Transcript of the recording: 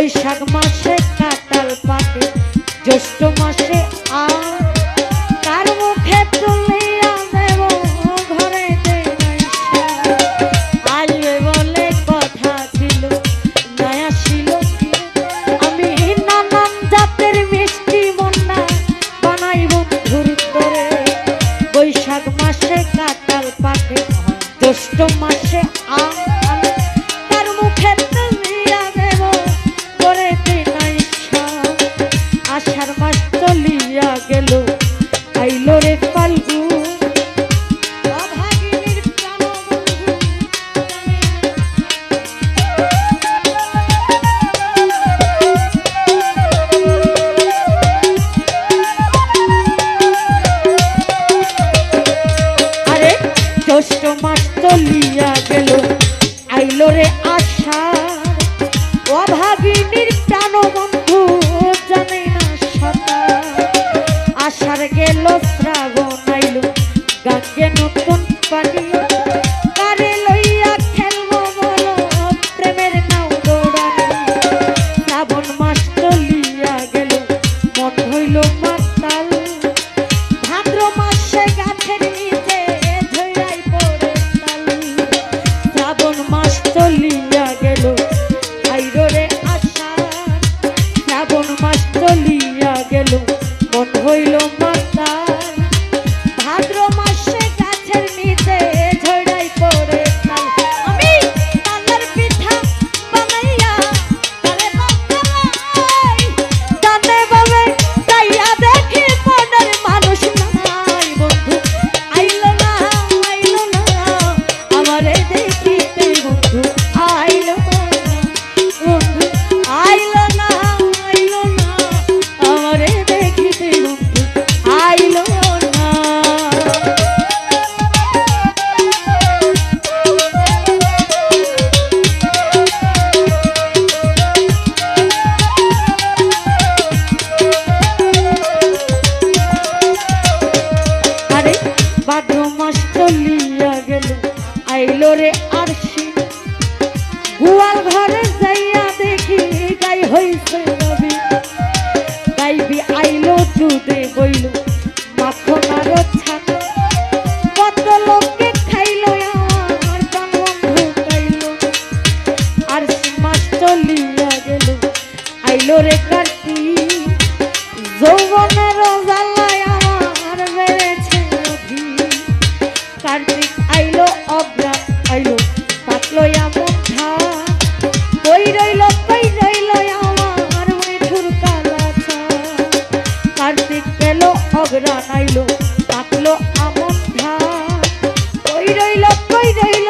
বৈশাখ মাসে কাটাল পাকে, জ্যৈষ্ঠ মাসে আর কার মুখে তুলিয়া দেব বলে আমি নানান জাতের মিষ্টি বৈশাখ মাসে জ্যৈষ্ঠ মাসে আম। গেল আইলো রে ফাল্গুন জ্যৈষ্ঠ মাস চলি। lo fatal অতি যৌবনের জ্বালায় আমার বেড়েছে অধি। কার্তিক আইলো অব্রাত আইলো পাতলো এমন ধা কই রইল কই রইল আমার মিঠুর কালা কার্তিক গেল অগ্রান আইলো পাতলো আমন ধা কই রইল কই রইল